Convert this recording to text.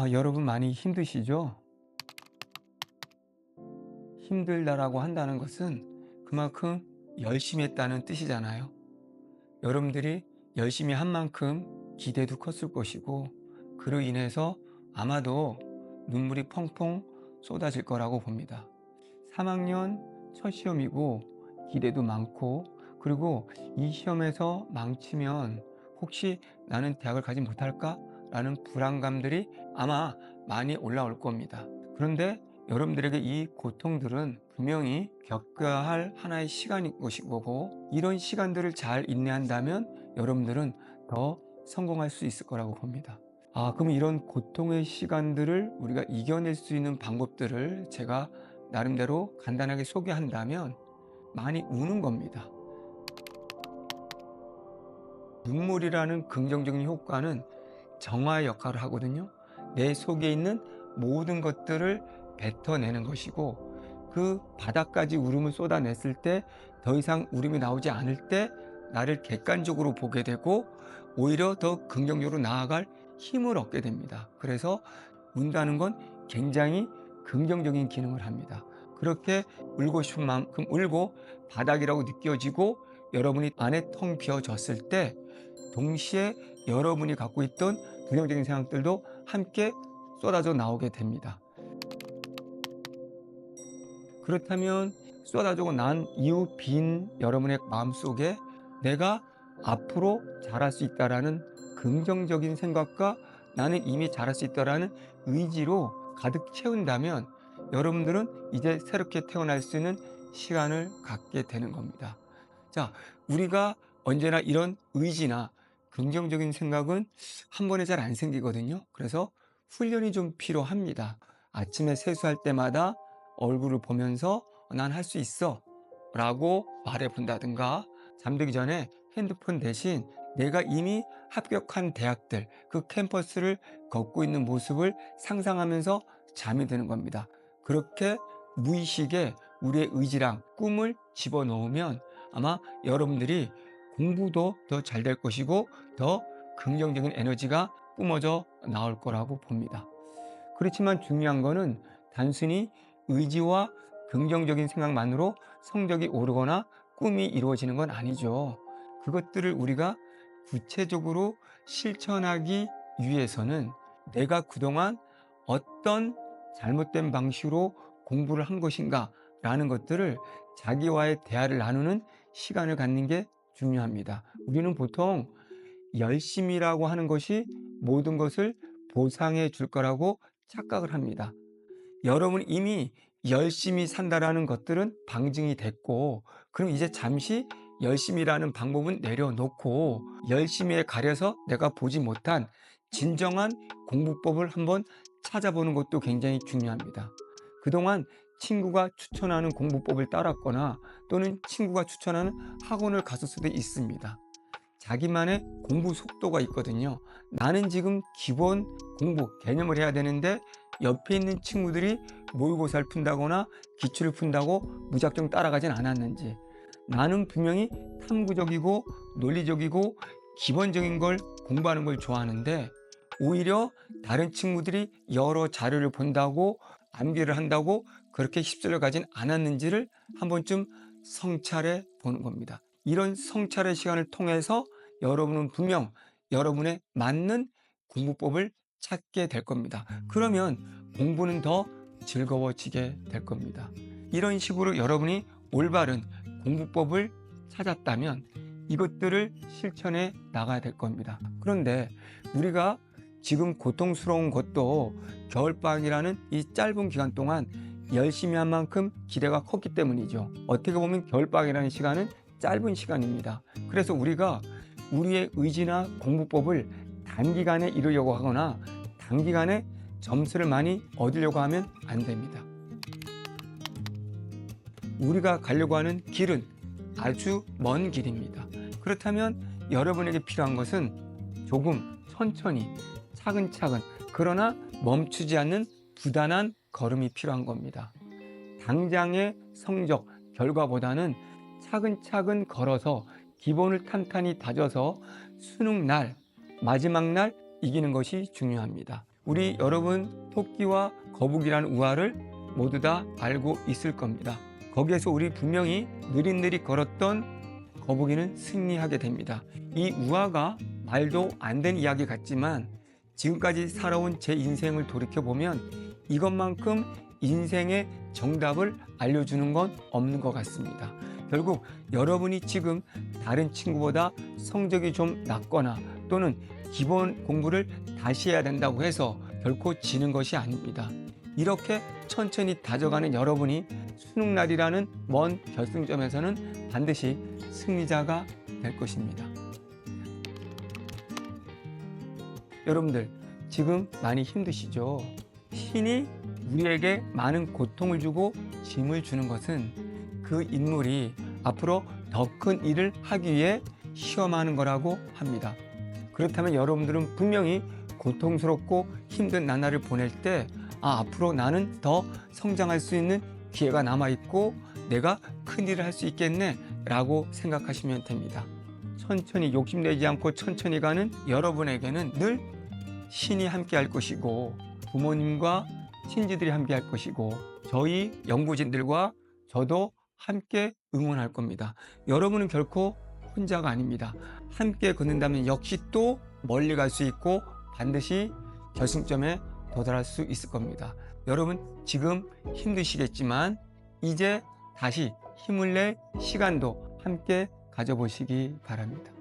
아, 여러분 많이 힘드시죠? 힘들다라고 한다는 것은 그만큼 열심히 했다는 뜻이잖아요. 여러분들이 열심히 한 만큼 기대도 컸을 것이고 그로 인해서 아마도 눈물이 펑펑 쏟아질 거라고 봅니다. 3학년 첫 시험이고 기대도 많고 그리고 이 시험에서 망치면 혹시 나는 대학을 가지 못할까? 라는 불안감들이 아마 많이 올라올 겁니다. 그런데 여러분들에게 이 고통들은 분명히 겪어야 할 하나의 시간인 것이고 이런 시간들을 잘 인내한다면 여러분들은 더 성공할 수 있을 거라고 봅니다. 아, 그럼 이런 고통의 시간들을 우리가 이겨낼 수 있는 방법들을 제가 나름대로 간단하게 소개한다면 많이 우는 겁니다. 눈물이라는 긍정적인 효과는 정화의 역할을 하거든요. 내 속에 있는 모든 것들을 뱉어내는 것이고 그 바닥까지 울음을 쏟아냈을 때 더 이상 울음이 나오지 않을 때 나를 객관적으로 보게 되고 오히려 더 긍정적으로 나아갈 힘을 얻게 됩니다. 그래서 운다는 건 굉장히 긍정적인 기능을 합니다. 그렇게 울고 싶은 만큼 울고 바닥이라고 느껴지고 여러분이 안에 텅 비어졌을 때 동시에 여러분이 갖고 있던 부정적인 생각들도 함께 쏟아져 나오게 됩니다. 그렇다면 쏟아지고 난 이후 빈 여러분의 마음속에 내가 앞으로 잘할 수 있다라는 긍정적인 생각과 나는 이미 잘할 수 있다라는 의지로 가득 채운다면 여러분들은 이제 새롭게 태어날 수 있는 시간을 갖게 되는 겁니다. 자, 우리가 언제나 이런 의지나 긍정적인 생각은 한 번에 잘 안 생기거든요. 그래서 훈련이 좀 필요합니다. 아침에 세수할 때마다 얼굴을 보면서 난 할 수 있어 라고 말해 본다든가 잠들기 전에 핸드폰 대신 내가 이미 합격한 대학들 그 캠퍼스를 걷고 있는 모습을 상상하면서 잠이 드는 겁니다. 그렇게 무의식에 우리의 의지랑 꿈을 집어넣으면 아마 여러분들이 공부도 더 잘 될 것이고 더 긍정적인 에너지가 뿜어져 나올 거라고 봅니다. 그렇지만 중요한 거는 단순히 의지와 긍정적인 생각만으로 성적이 오르거나 꿈이 이루어지는 건 아니죠. 그것들을 우리가 구체적으로 실천하기 위해서는 내가 그동안 어떤 잘못된 방식으로 공부를 한 것인가 라는 것들을 자기와의 대화를 나누는 시간을 갖는 게 중요합니다. 우리는 보통 열심이라고 하는 것이 모든 것을 보상해 줄 거라고 착각을 합니다. 여러분 이미 열심히 산다라는 것들은 방증이 됐고, 그럼 이제 잠시 열심이라는 방법은 내려놓고 열심히에 가려서 내가 보지 못한 진정한 공부법을 한번 찾아보는 것도 굉장히 중요합니다. 그동안 친구가 추천하는 공부법을 따랐거나 또는 친구가 추천하는 학원을 갔을 수도 있습니다. 자기만의 공부 속도가 있거든요. 나는 지금 기본 공부 개념을 해야 되는데 옆에 있는 친구들이 모의고사를 푼다거나 기출을 푼다고 무작정 따라가진 않았는지 나는 분명히 탐구적이고 논리적이고 기본적인 걸 공부하는 걸 좋아하는데 오히려 다른 친구들이 여러 자료를 본다고 암기를 한다고 그렇게 휩쓸려 가진 않았는지를 한 번쯤 성찰해 보는 겁니다. 이런 성찰의 시간을 통해서 여러분은 분명 여러분의 맞는 공부법을 찾게 될 겁니다. 그러면 공부는 더 즐거워지게 될 겁니다. 이런 식으로 여러분이 올바른 공부법을 찾았다면 이것들을 실천해 나가야 될 겁니다. 그런데 우리가 지금 고통스러운 것도 겨울방학이라는 이 짧은 기간 동안 열심히 한 만큼 기대가 컸기 때문이죠. 어떻게 보면 겨울방학이라는 시간은 짧은 시간입니다. 그래서 우리가 우리의 의지나 공부법을 단기간에 이루려고 하거나 단기간에 점수를 많이 얻으려고 하면 안 됩니다. 우리가 가려고 하는 길은 아주 먼 길입니다. 그렇다면 여러분에게 필요한 것은 조금 천천히 차근차근 그러나 멈추지 않는 부단한 걸음이 필요한 겁니다. 당장의 성적, 결과보다는 차근차근 걸어서 기본을 탄탄히 다져서 수능 날, 마지막 날 이기는 것이 중요합니다. 우리 여러분 토끼와 거북이라는 우화를 모두 다 알고 있을 겁니다. 거기에서 우리 분명히 느릿느릿 걸었던 거북이는 승리하게 됩니다. 이 우화가 말도 안 된 이야기 같지만 지금까지 살아온 제 인생을 돌이켜 보면 이것만큼 인생의 정답을 알려주는 건 없는 것 같습니다. 결국 여러분이 지금 다른 친구보다 성적이 좀 낮거나 또는 기본 공부를 다시 해야 된다고 해서 결코 지는 것이 아닙니다. 이렇게 천천히 다져가는 여러분이 수능날이라는 먼 결승점에서는 반드시 승리자가 될 것입니다. 여러분들 지금 많이 힘드시죠? 신이 우리에게 많은 고통을 주고 짐을 주는 것은 그 인물이 앞으로 더 큰 일을 하기 위해 시험하는 거라고 합니다. 그렇다면 여러분들은 분명히 고통스럽고 힘든 나날을 보낼 때 아, 앞으로 나는 더 성장할 수 있는 기회가 남아있고 내가 큰 일을 할 수 있겠네 라고 생각하시면 됩니다. 천천히 욕심내지 않고 천천히 가는 여러분에게는 늘 신이 함께 할 것이고 부모님과 친지들이 함께 할 것이고 저희 연구진들과 저도 함께 응원할 겁니다. 여러분은 결코 혼자가 아닙니다. 함께 걷는다면 역시 또 멀리 갈 수 있고 반드시 결승점에 도달할 수 있을 겁니다. 여러분 지금 힘드시겠지만 이제 다시 힘을 낼 시간도 함께 가져보시기 바랍니다.